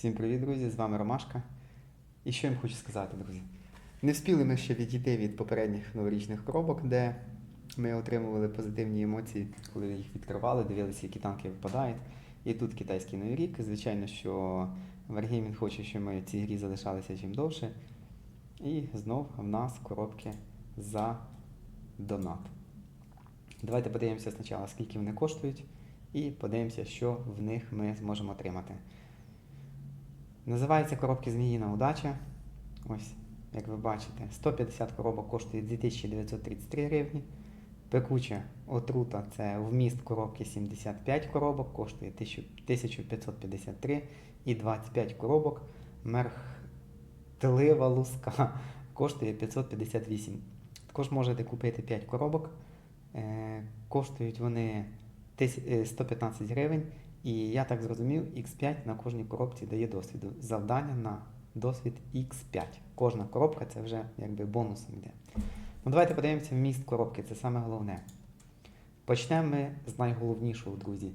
Всім привіт, друзі! З вами Ромашка. І що я вам хочу сказати, друзі? Не вспіли ми ще відійти від попередніх новорічних коробок, де ми отримували позитивні емоції, коли їх відкривали, дивилися, які танки випадають. І тут китайський новий рік. Звичайно, що Wargaming хоче, щоб ми в цій грі залишалися чим довше. І знов в нас коробки за донат. Давайте подивимося спочатку, скільки вони коштують, і подивимося, що в них ми зможемо отримати. Називається коробки Зміїна удача. Ось, як ви бачите, 150 коробок коштує 2933 гривні. Пекуча отрута це вміст коробки 75 коробок, коштує 1553 і 25 коробок. Мерхтлива луска коштує 558. Також можете купити 5 коробок. Е, коштують вони е, 115 гривень. І я так зрозумів, X5 на кожній коробці дає досвіду. Завдання на досвід X5. Кожна коробка це вже якби бонусом йде. Ну давайте подивимося вміст коробки, це саме головне. Почнемо ми з найголовнішого, друзі,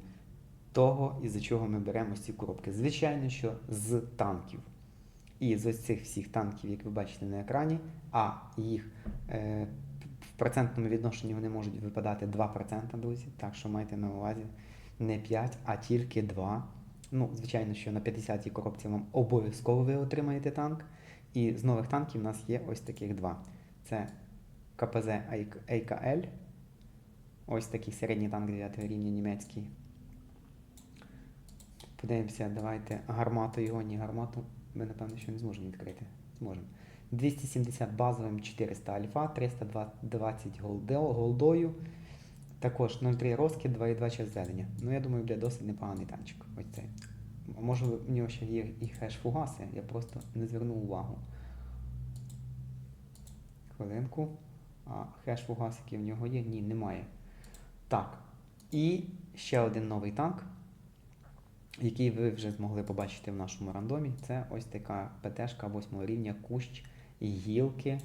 того, із-за чого ми беремо ці коробки. Звичайно, що з танків. І з ось цих всіх танків, як ви бачите на екрані, а їх е, в процентному відношенні вони можуть випадати 2%, друзі. Так що майте на увазі не 5, а тільки 2. Ну, звичайно, що на 50-й коробці вам обов'язково ви отримаєте танк. І з нових танків у нас є ось таких два. Це КПЗ АКЛ. Ось такий середній танк 9 рівня німецький. Подивимося, давайте гармату його, ні гармату. Ми, напевно, що не зможемо відкрити. Зможемо. 270 базовим 400 альфа, 320 голдо- голдою. Також 0,3 розкид, 2,2 час зведення. Ну, я думаю, буде досить непоганий танчик. Ось цей. Може, в нього ще є і хеш фугаси, я просто не звернув увагу. Хвилинку. А хеш фугас, який в нього є? Ні, немає. Так. І ще один новий танк, який ви вже змогли побачити в нашому рандомі. Це ось така ПТшка 8 рівня кущ гілки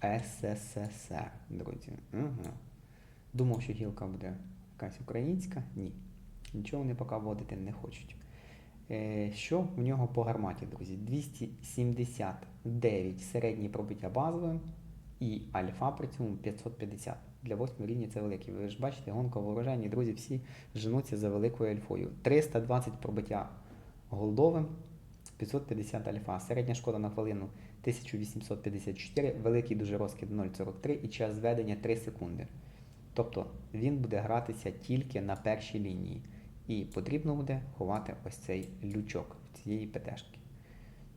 СССР, друзі. Угу. Думав, що гілка буде якась українська. Ні. Нічого вони поки вводити не хочуть. Е, Що в нього по гарматі, друзі? 279 середнє пробиття базовим і альфа при цьому 550. Для 8 рівня це великий. Ви ж бачите, гонка вооружені, друзі, всі женуться за великою альфою. 320 пробиття голдовим, 550 альфа. Середня шкода на хвилину 1854, великий дуже розкид 0,43 і час зведення 3 секунди. Тобто він буде гратися тільки на першій лінії. І потрібно буде ховати ось цей лючок цієї ПТшки.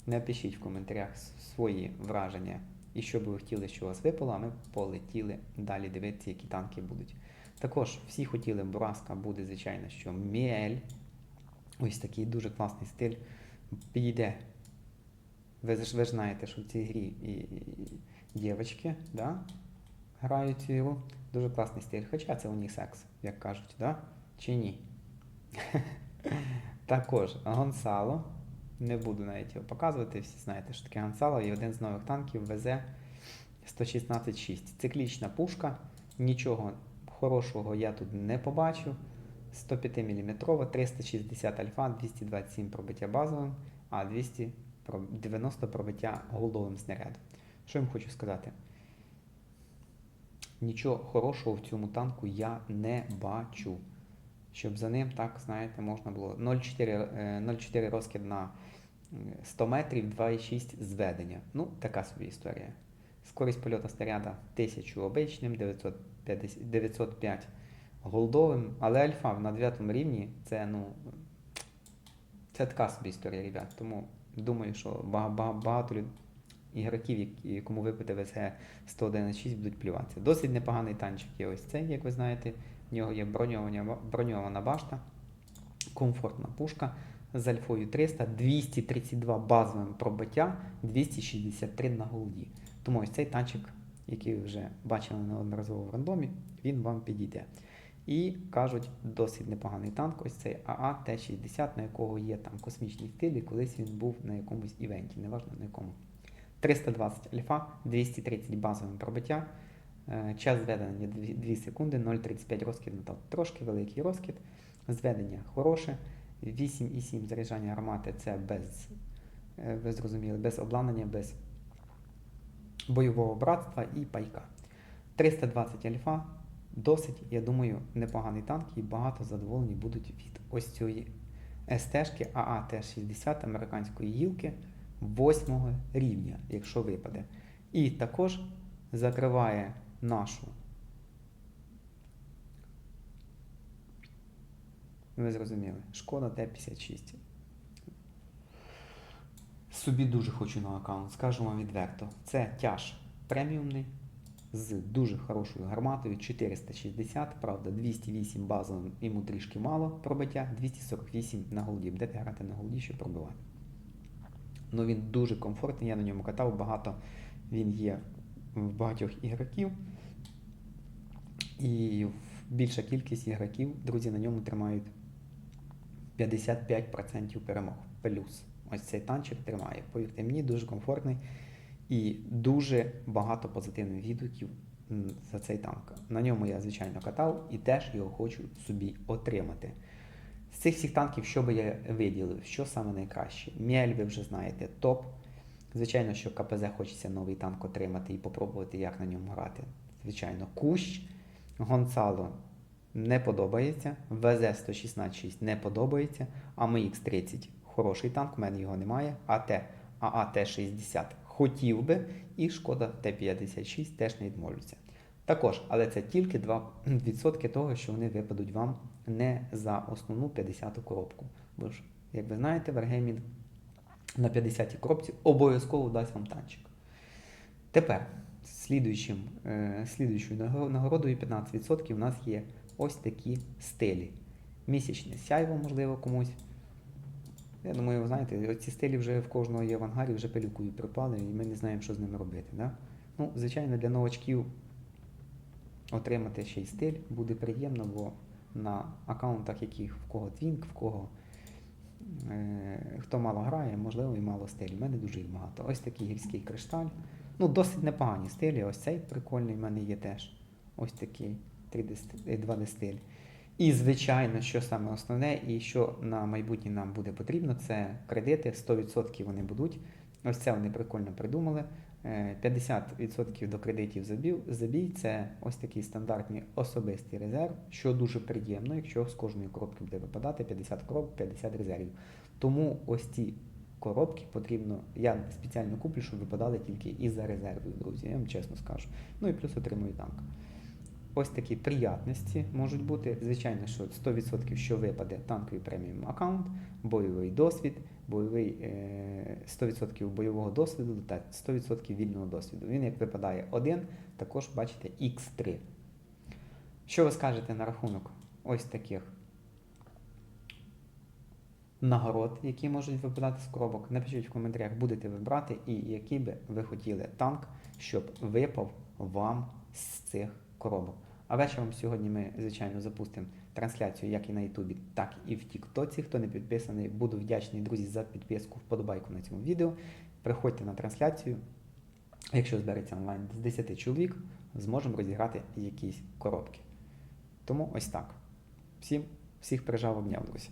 Напишіть в коментарях свої враження і що би ви хотіли, що у вас випало, а ми полетіли далі дивитися, які танки будуть. Також всі хотіли, Бураска буде, звичайно, що Міель. Ось такий дуже класний стиль. Підійде. Ви, ж- ви знаєте, що в цій грі і, і, і дівчатки, да? Грають цю. Дуже класний стиль. Хоча це унісекс, як кажуть, да? чи ні? Також Гонсало. Не буду навіть його показувати, всі знаєте, що таке Гонсало. І один з нових танків ВЗ 116.6. Циклічна пушка. Нічого хорошого я тут не побачу. 105 мм, 360 альфа, 227 пробиття базовим, а 290 пробиття голдовим снарядом. Що я вам хочу сказати? Нічого хорошого в цьому танку я не бачу. Щоб за ним, так, знаєте, можна було 0,4 е, 0,4 розкид на е, 100 метрів, 2,6 зведення. Ну, така собі історія. Скорість польоту снаряда 1000 обичним, 950, 905 голдовим, але альфа на 9 рівні це, ну, це така собі історія, ребят. Тому думаю, що бага- бага- багато люд... ігроків, кому випити ВСГ 111.6, будуть плюватися. Досить непоганий танчик є ось цей, як ви знаєте. В нього є броньована, башта, комфортна пушка з альфою 300, 232 базовим пробиття, 263 на голді. Тому ось цей танчик, який ви вже бачили неодноразово в рандомі, він вам підійде. І кажуть, досить непоганий танк, ось цей АА Т-60, на якого є там космічний стиль, і колись він був на якомусь івенті, неважно на якому. 320 альфа, 230 базовим пробиття, е, час зведення 2, 2 секунди, 0,35 розкид метал. Трошки великий розкид, зведення хороше, 8,7 заряджання гармати це без е, ви зрозуміли, без обладнання, без бойового братства і пайка. 320 альфа досить, я думаю, непоганий танк і багато задоволені будуть від ось цієї СТ-шки ААТ-60 американської гілки 8 рівня, якщо випаде. І також закриває нашу. Ви зрозуміли, шкода Т-56. Собі дуже хочу на аккаунт, скажу вам відверто. Це тяж преміумний з дуже хорошою гарматою 460, правда, 208 базовим йому трішки мало пробиття, 248 на голді. Будете грати на голді, щоб пробивати. Ну він дуже комфортний, я на ньому катав багато. Він є в багатьох ігроків. І більша кількість ігроків, друзі, на ньому тримають 55% перемог. Плюс. Ось цей танчик тримає. Повірте мені, дуже комфортний і дуже багато позитивних відгуків за цей танк. На ньому я, звичайно, катав і теж його хочу собі отримати. З цих всіх танків, що би я виділив, що саме найкраще? Мєль, ви вже знаєте, топ. Звичайно, що КПЗ хочеться новий танк отримати і попробувати, як на ньому грати. Звичайно, кущ, Гонсало не подобається, ВЗ-116 не подобається, АМХ-30 хороший танк, в мене його немає. АТ, ААТ-60 хотів би, і шкода Т-56 теж не відмовлюся. Також, але це тільки 2% того, що вони випадуть вам не за основну 50-ту коробку. Бо ж, як ви знаєте, Wargaming на 50-й коробці обов'язково дасть вам танчик. Тепер, слідуючим, е, слідуючою нагородою 15% у нас є ось такі стилі. Місячне сяйво, можливо, комусь. Я думаю, ви знаєте, ці стилі вже в кожного є в ангарі, вже пилюкою припали, і ми не знаємо, що з ними робити. Да? Ну, звичайно, для новачків отримати ще й стиль буде приємно, бо на аккаунтах, яких в кого твінк, в кого е, хто мало грає, можливо, і мало стилів. У мене дуже їх багато. Ось такий гірський кришталь. Ну, досить непогані стилі. Ось цей прикольний в мене є теж. Ось такий 3D, ст- е, 2D стиль. І, звичайно, що саме основне, і що на майбутнє нам буде потрібно, це кредити. 100% вони будуть. Ось це вони прикольно придумали. Е, 50% до кредитів забів, забій це ось такий стандартний особистий резерв, що дуже приємно, якщо з кожної коробки буде випадати 50 коробок, 50 резервів. Тому ось ці коробки потрібно, я спеціально куплю, щоб випадали тільки із-за резервів, друзі, я вам чесно скажу. Ну і плюс отримую танк. Ось такі приятності можуть бути. Звичайно, що 100% що випаде танковий преміум аккаунт, бойовий досвід, бойовий е, 100% бойового досвіду та 100% вільного досвіду. Він як випадає один, також бачите X3. Що ви скажете на рахунок ось таких нагород, які можуть випадати з коробок? Напишіть в коментарях, будете ви брати і який би ви хотіли танк, щоб випав вам з цих коробок. А вечором сьогодні ми, звичайно, запустимо трансляцію як і на Ютубі, так і в Тіктоці. Хто не підписаний, буду вдячний, друзі, за підписку, вподобайку на цьому відео. Приходьте на трансляцію. Якщо збереться онлайн з 10 чоловік, зможемо розіграти якісь коробки. Тому ось так. Всім, всіх прижав обняв, друзі.